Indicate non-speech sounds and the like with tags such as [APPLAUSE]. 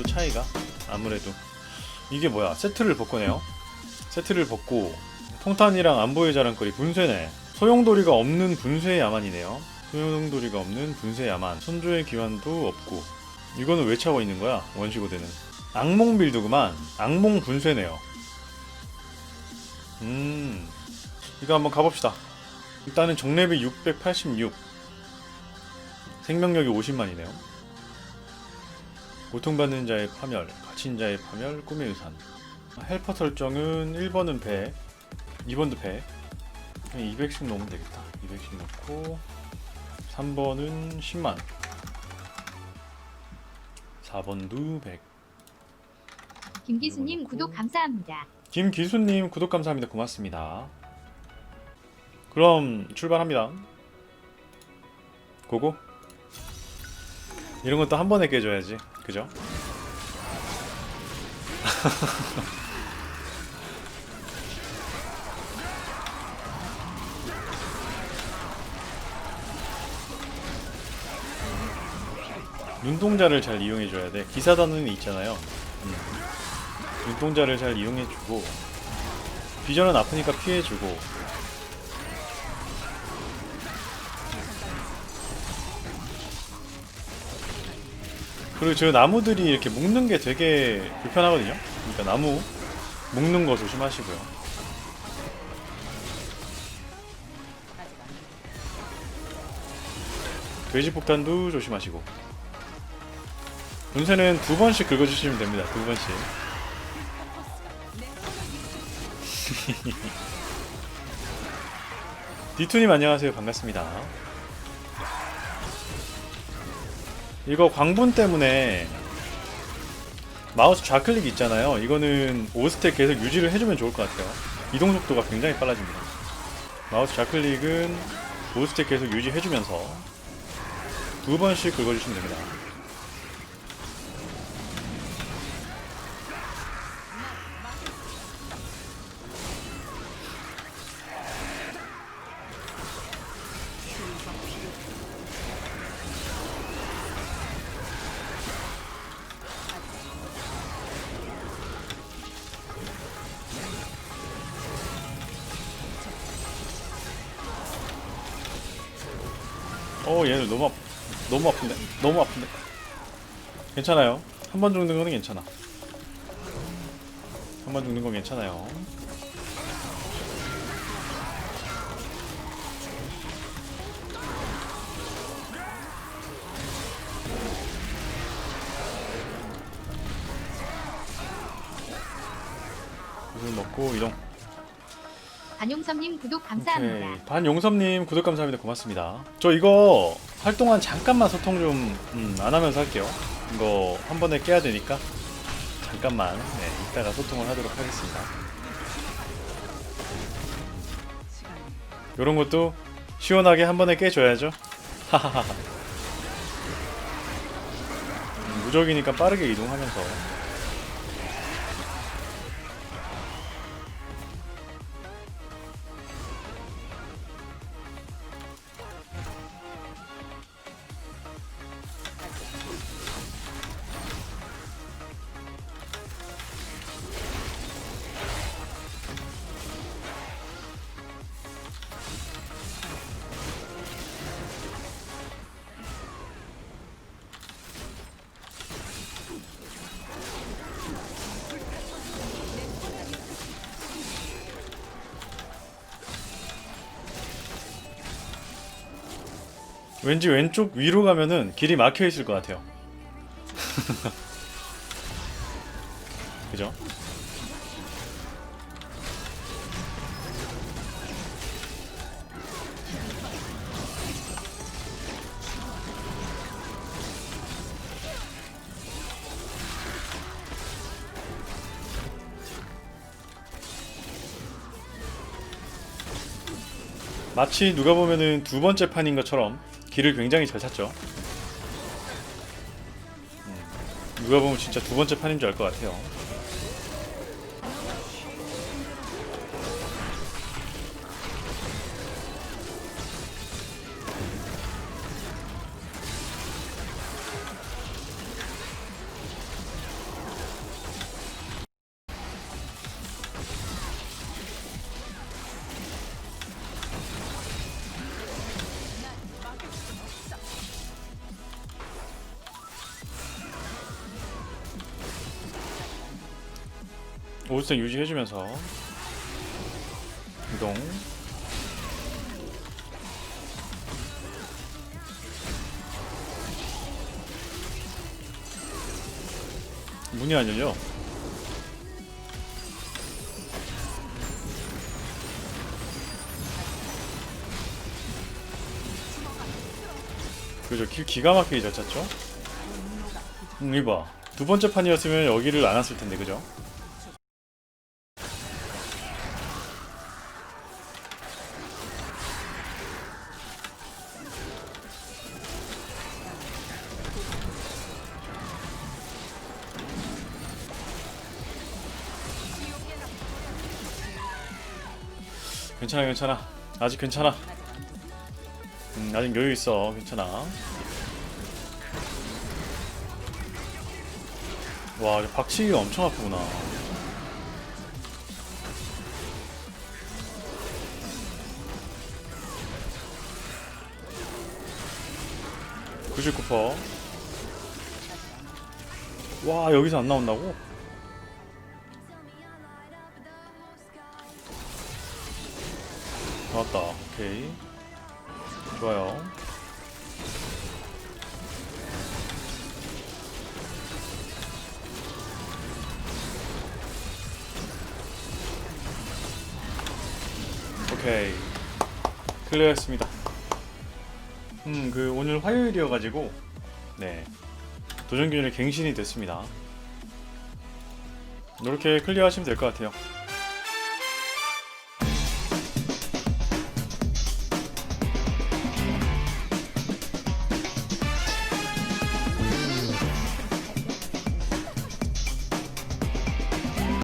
정도 차이가? 아무래도. 이게 뭐야? 세트를 벗고네요. 세트를 벗고 통탄이랑 안보의 자랑거리 분쇄네. 소용돌이가 없는 분쇄 야만이네요. 소용돌이가 없는 분쇄 야만. 선조의 기환도 없고. 이거는 왜 차고 있는 거야? 원시고대는. 악몽 빌드구만. 악몽 분쇄네요. 음 이거 한번 가봅시다. 일단은 정렙이 686 생명력이 50만이네요 고통받는 자의 파멸, 갇힌 자의 파멸, 꿈의 유산. 헬퍼 설정은 1번은 배, 2번도 배. 그냥 200씩 넣으면 되겠다. 200씩 넣고 3번은 10만. 4번도 100. 김기수님 구독 감사합니다. 김기수님 구독 감사합니다. 고맙습니다. 그럼 출발합니다. 고고. 이런 것도 한 번에 깨줘야지. 그죠? [LAUGHS] 눈동자를 잘 이용해줘야 돼. 기사단은 있잖아요. 음. 눈동자를 잘 이용해주고 비전은 아프니까 피해주고 그리고 저 나무들이 이렇게 묶는 게 되게 불편하거든요. 그러니까 나무 묶는 거 조심하시고요. 돼지 폭탄도 조심하시고 분쇄는 두 번씩 긁어주시면 됩니다. 두 번씩. [LAUGHS] 디투님 안녕하세요. 반갑습니다. 이거 광분 때문에 마우스 좌클릭 있잖아요. 이거는 5스택 계속 유지를 해주면 좋을 것 같아요. 이동 속도가 굉장히 빨라집니다. 마우스 좌클릭은 5스택 계속 유지해주면서 두 번씩 긁어주시면 됩니다. 어 얘는 너무 아프, 너무 아픈데? 너무 아픈데? 괜찮아요. 한 번 죽는 거는 괜찮아. 한 번 죽는 건 괜찮아요. 이걸 먹고 이동 안용섭님 구독 감사합니다. 오케이. 반용섭님 구독 감사합니다. 고맙습니다. 저 이거 할 동안 잠깐만 소통 좀 음, 안 하면서 할게요. 이거 한 번에 깨야 되니까 잠깐만 네, 이따가 소통을 하도록 하겠습니다. 이런 것도 시원하게 한 번에 깨줘야죠. 하하하. 음, 무적이니까 빠르게 이동하면서 왠지 왼쪽 위로 가면은 길이 막혀 있을 것 같아요. [LAUGHS] 그죠? 마치 누가 보면은 두 번째 판인 것처럼 길을 굉장히 잘 찾죠. 음, 누가 보면 진짜 두 번째 판인 줄 알 것 같아요. 5스택 유지해주면서. 이동. 문이 안 열려. 그죠. 기, 기가 막히게 잘 찼죠? 음 이봐. 두 번째 판이었으면 여기를 안 왔을 텐데 그죠? 괜찮아 괜찮아. 아직 괜찮아. 음, 아직 여유 있어. 괜찮아. 와 박치기가 엄청 아프구나. (99%) 와 여기서 안 나온다고? 나왔다. 오케이. 좋아요. 오케이. 클리어했습니다. 음 그 오늘 화요일이어가지고 네. 도전균이 갱신이 됐습니다. 이렇게 클리어 하시면 될 것 같아요